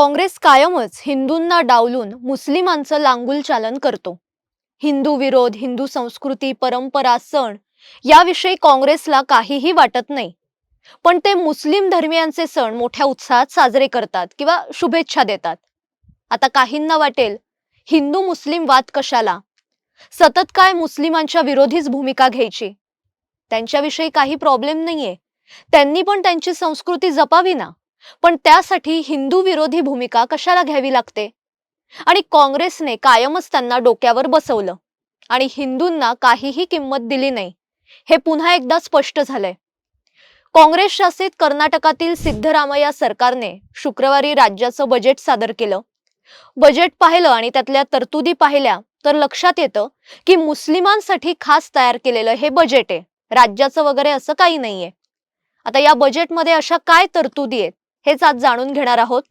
काँग्रेस कायमच हिंदूंना डावलून मुस्लिमांचं लांगुल चालन करतो. हिंदू विरोध हिंदू संस्कृती परंपरा सण याविषयी काँग्रेसला काहीही वाटत नाही. पण ते मुस्लिम धर्मियांचे सण मोठ्या उत्साहात साजरे करतात किंवा शुभेच्छा देतात. आता काहींना वाटेल हिंदू मुस्लिम वाद कशाला? सतत काय मुस्लिमांच्या विरोधीच भूमिका घ्यायची? त्यांच्याविषयी काही प्रॉब्लेम नाहीये. त्यांनी पण त्यांची संस्कृती जपावी ना? पण त्यासाठी हिंदू विरोधी भूमिका कशाला घ्यावी लागते? आणि काँग्रेसने कायमच त्यांना डोक्यावर बसवलं आणि हिंदूंना काहीही किंमत दिली नाही हे पुन्हा एकदा स्पष्ट झालंय. काँग्रेस शासित कर्नाटकातील सिद्धरामय्या सरकारने शुक्रवारी राज्याचं बजेट सादर केलं. बजेट पाहिलं आणि त्यातल्या तरतुदी पाहिल्या तर लक्षात येतं की मुस्लिमांसाठी खास तयार केलेलं हे बजेट आहे. राज्याचं वगैरे असं काही नाहीये. आता या बजेटमध्ये अशा काय तरतुदी आहेत? हेच आज जाणून घेणार आहोत.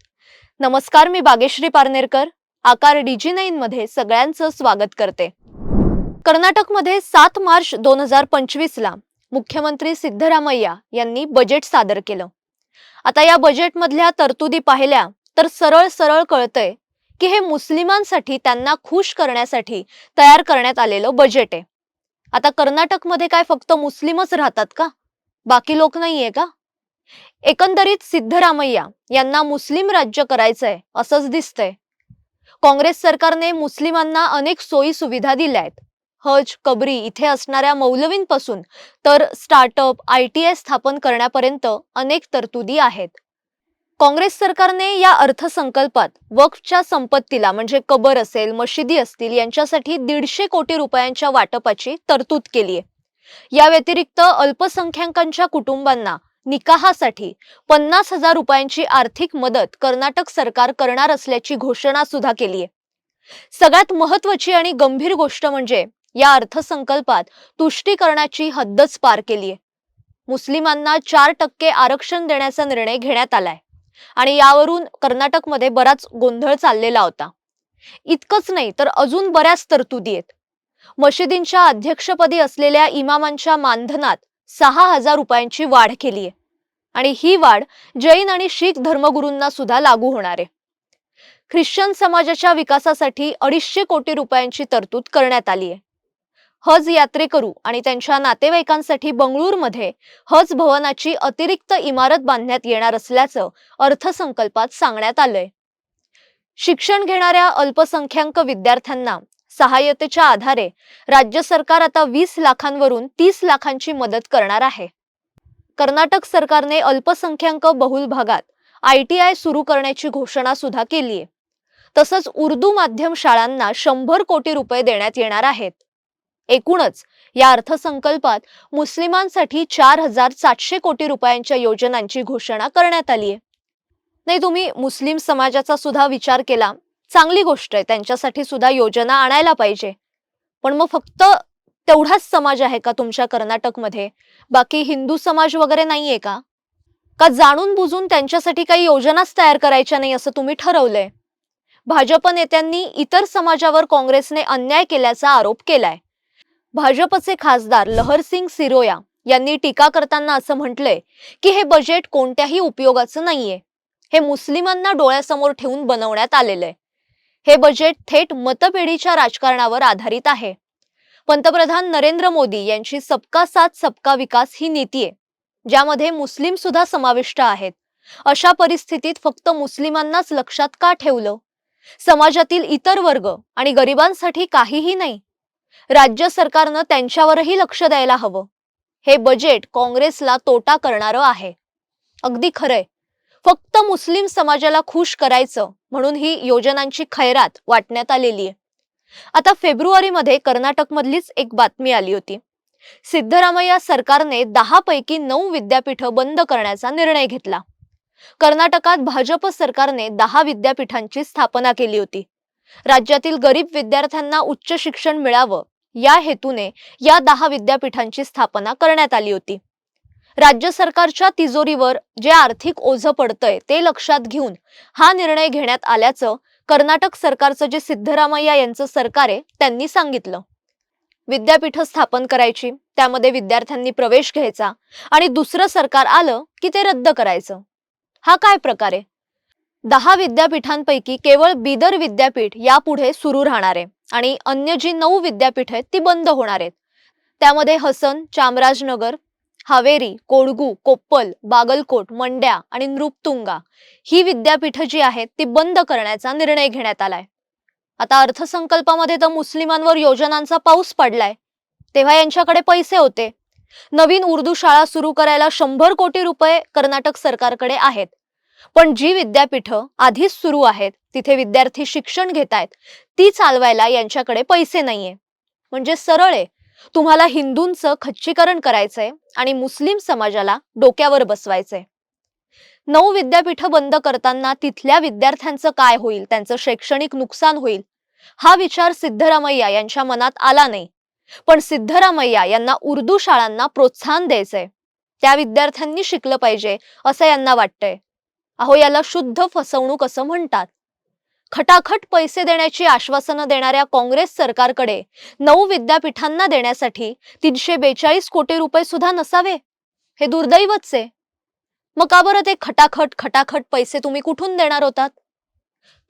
नमस्कार मी बागेश्री पारनेरकर आकार डीजी नाईन मध्ये सगळ्यांचं स्वागत करते. कर्नाटकमध्ये सात मार्च दोन हजार पंचवीस ला मुख्यमंत्री सिद्धरामय्या यांनी बजेट सादर केलं. आता या बजेटमधल्या तरतुदी पाहिल्या तर सरळ सरळ कळतंय की हे मुस्लिमांसाठी त्यांना खुश करण्यासाठी तयार करण्यात आलेलं बजेट आहे. आता कर्नाटकमध्ये काय फक्त मुस्लिमच राहतात का? बाकी लोक नाहीये का? एकंदरीत सिद्धरामय्या यांना मुस्लिम राज्य करायचंय असंच दिसतंय. काँग्रेस सरकारने मुस्लिमांना अनेक सोयी सुविधा दिल्या आहेत. हज कबरी इथे असणाऱ्या मौलवींपासून तर स्टार्टअप आय टी आय स्थापन करण्यापर्यंत अनेक तरतुदी आहेत. काँग्रेस सरकारने या अर्थसंकल्पात वक्फच्या संपत्तीला म्हणजे कबर असेल मशिदी असतील यांच्यासाठी दीडशे कोटी रुपयांच्या वाटपाची तरतूद केली आहे या व्यतिरिक्त अल्पसंख्याकांच्या कुटुंबांना निकाहासाठी पन्नास हजार रुपयांची आर्थिक मदत कर्नाटक सरकार करणार असल्याची घोषणा सुद्धा केली आहे सगळ्यात महत्वाची आणि गंभीर गोष्ट म्हणजे या अर्थसंकल्पात तुष्टीकरणाची हद्दच पार केली आहे मुस्लिमांना चार टक्के आरक्षण देण्याचा निर्णय घेण्यात आलाय आणि यावरून कर्नाटकमध्ये बराच गोंधळ चाललेला होता. इतकंच नाही तर अजून बऱ्याच तरतुदी आहेत. मशिदींच्या अध्यक्षपदी असलेल्या इमामांच्या मानधनात सहा हजार रुपयांची वाढ केली आहे. आणि ही वाढ जैन आणि शीख धर्मगुरूंना सुद्धा लागू होणार आहे. ख्रिश्चन समाजाच्या विकासासाठी अडीचशे कोटी रुपयांची तरतूद करण्यात आली आहे. हज यात्रेकरू आणि त्यांच्या नातेवाईकांसाठी बंगळूरमध्ये हज भवनाची अतिरिक्त इमारत बांधण्यात येणार असल्याचं अर्थसंकल्पात सांगण्यात आलंय. शिक्षण घेणाऱ्या अल्पसंख्याक विद्यार्थ्यांना सहाय्यतेच्या आधारे राज्य सरकार आता वीस लाखांवरून तीस लाखांची मदत करणार आहे. कर्नाटक सरकारने अल्पसंख्याक बहुल भागात आय टी आय सुरू करण्याची घोषणा सुद्धा केली आहे. तसंच उर्दू माध्यम शाळांना शंभर कोटी रुपये देण्यात येणार आहेत. एकूणच या अर्थसंकल्पात मुस्लिमांसाठी चार हजार सातशे कोटी रुपयांच्या योजनांची घोषणा करण्यात आली आहे. नाही तुम्ही मुस्लिम समाजाचा सुद्धा विचार केला? चांगली गोष्ट आहे. त्यांच्यासाठी सुद्धा योजना आणायला पाहिजे. पण मग फक्त तेवढाच समाज आहे का तुमच्या कर्नाटकमध्ये? बाकी हिंदू समाज वगैरे नाहीये का? का जाणून बुजून त्यांच्यासाठी काही योजनाच तयार करायच्या नाही असं तुम्ही ठरवलंय? भाजप नेत्यांनी इतर समाजावर काँग्रेसने अन्याय केल्याचा आरोप केलाय. भाजपचे खासदार लहरसिंग सिरोया यांनी टीका करताना असं म्हटलंय की हे बजेट कोणत्याही उपयोगाचं नाहीये. हे मुस्लिमांना डोळ्यासमोर ठेवून बनवण्यात आलेलं आहे हे बजेट थेट मतपेढीच्या राजकारणावर आधारित आहे. पंतप्रधान नरेंद्र मोदी यांची सबका साथ सबका विकास ही नीती आहे ज्यामध्ये मुस्लिम सुद्धा समाविष्ट आहेत. अशा परिस्थितीत फक्त मुस्लिमांनाच लक्षात का ठेवलं? समाजातील इतर वर्ग आणि गरिबांसाठी काहीही नाही. राज्य सरकारनं त्यांच्यावरही लक्ष द्यायला हवं. हे बजेट काँग्रेसला तोटा करणारं आहे. अगदी खरंय. फक्त मुस्लिम समाजाला खुश करायचं म्हणून ही योजनांची खैरात वाटण्यात आलेली आहे. आता फेब्रुवारीमध्ये कर्नाटकमधलीच एक बातमी आली होती. सिद्धरामय्या सरकारने दहा पैकी नऊ विद्यापीठं बंद करण्याचा निर्णय घेतला. कर्नाटकात भाजप सरकारने दहा विद्यापीठांची स्थापना केली होती. राज्यातील गरीब विद्यार्थ्यांना उच्च शिक्षण मिळावं या हेतूने या दहा विद्यापीठांची स्थापना करण्यात आली होती. राज्य सरकारच्या तिजोरीवर जे आर्थिक ओझं पडतंय ते लक्षात घेऊन हा निर्णय घेण्यात आल्याचं कर्नाटक सरकारचं जे सिद्धरामय्या यांचं सरकार आहे त्यांनी सांगितलं. विद्यापीठ स्थापन करायची त्यामध्ये विद्यार्थ्यांनी प्रवेश घ्यायचा आणि दुसरं सरकार आलं की ते रद्द करायचं. हा काय प्रकार आहे? दहा विद्यापीठांपैकी केवळ बिदर विद्यापीठ यापुढे सुरू राहणार आहे आणि अन्य जी नऊ विद्यापीठ आहेत ती बंद होणार आहेत. त्यामध्ये हसन चामराजनगर हावेरी कोडगू कोप्पल बागलकोट मंड्या आणि नृपतुंगा ही विद्यापीठं जी आहेत ती बंद करण्याचा निर्णय घेण्यात आलाय. आता अर्थसंकल्पामध्ये तर मुस्लिमांवर योजनांचा पाऊस पडलाय. तेव्हा यांच्याकडे पैसे होते. नवीन उर्दू शाळा सुरू करायला शंभर कोटी रुपये कर्नाटक सरकारकडे आहेत. पण जी विद्यापीठं आधीच सुरू आहेत तिथे विद्यार्थी शिक्षण घेत आहेत ती चालवायला यांच्याकडे पैसे नाहीये. म्हणजे सरळ आहे. तुम्हाला हिंदूंचं खच्चीकरण करायचंय आणि मुस्लिम समाजाला डोक्यावर बसवायचंय. नऊ विद्यापीठं बंद करताना तिथल्या विद्यार्थ्यांचं काय होईल? त्यांचं शैक्षणिक नुकसान होईल? हा विचार सिद्धरामय्या यांच्या मनात आला नाही. पण सिद्धरामय्या यांना उर्दू शाळांना प्रोत्साहन द्यायचंय. त्या विद्यार्थ्यांनी शिकलं पाहिजे असं यांना वाटतंय. अहो याला शुद्ध फसवणूक असं म्हणतात. खटाखट पैसे देण्याची आश्वासनं देणाऱ्या काँग्रेस सरकारकडे नऊ विद्यापीठांना देण्यासाठी तीनशे बेचाळीस कोटी रुपये सुद्धा नसावे? हे दुर्दैवच आहे मग का बरं ते खटाखट खटाखट पैसे तुम्ही कुठून देणार होतात?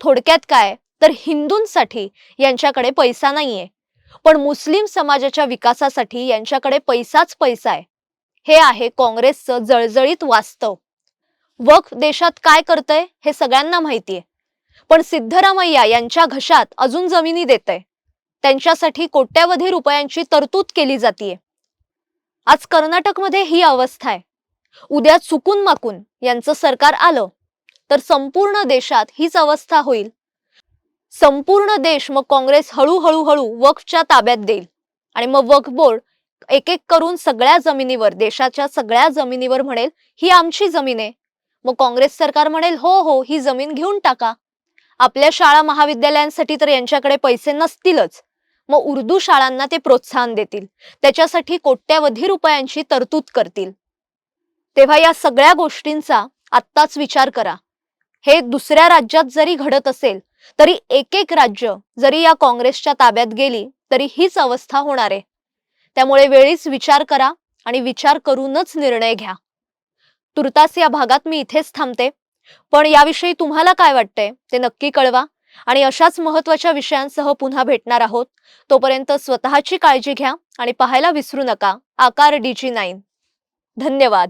थोडक्यात काय? तर हिंदूंसाठी यांच्याकडे पैसा नाहीये. पण मुस्लिम समाजाच्या विकासासाठी यांच्याकडे पैसाच पैसा आहे. हे आहे काँग्रेसचं जळजळीत वास्तव. वक्फ देशात काय करतंय हे सगळ्यांना माहितीये. पण सिद्धरामय्या यांच्या घशात अजून जमिनी देत आहे त्यांच्यासाठी कोट्यावधी रुपयांची तरतूद केली जातीये. आज कर्नाटकमध्ये ही अवस्था आहे. उद्या चुकून माकून यांचं सरकार आलं तर संपूर्ण देशात हीच अवस्था होईल. संपूर्ण देश मग काँग्रेस हळूहळू हळू वक्फच्या ताब्यात देईल. आणि मग वक्फ बोर्ड एक एक करून सगळ्या जमिनीवर देशाच्या सगळ्या जमिनीवर म्हणेल ही आमची जमीन आहे. मग काँग्रेस सरकार म्हणेल हो हो ही जमीन घेऊन टाका. आपल्या शाळा महाविद्यालयांसाठी तर यांच्याकडे पैसे नसतीलच. मग उर्दू शाळांना ते प्रोत्साहन देतील. त्याच्यासाठी कोट्यावधी रुपयांची तरतूद करतील. तेव्हा या सगळ्या गोष्टींचा आत्ताच विचार करा. हे दुसऱ्या राज्यात जरी घडत असेल तरी एक एक राज्य जरी या काँग्रेसच्या ताब्यात गेली तरी हीच अवस्था होणार आहे. त्यामुळे वेळीच विचार करा आणि विचार करूनच निर्णय घ्या. तुर्तास या भागात मी इथेच थांबते. पण याविषयी तुम्हाला काय वाटतंय? ते नक्की कळवा. आणि अशाच महत्त्वाच्या विषयांसह पुन्हा भेटणार आहोत. तोपर्यंत स्वतःची काळजी घ्या आणि पाहायला विसरू नका. आकार डीजी नाईन. धन्यवाद.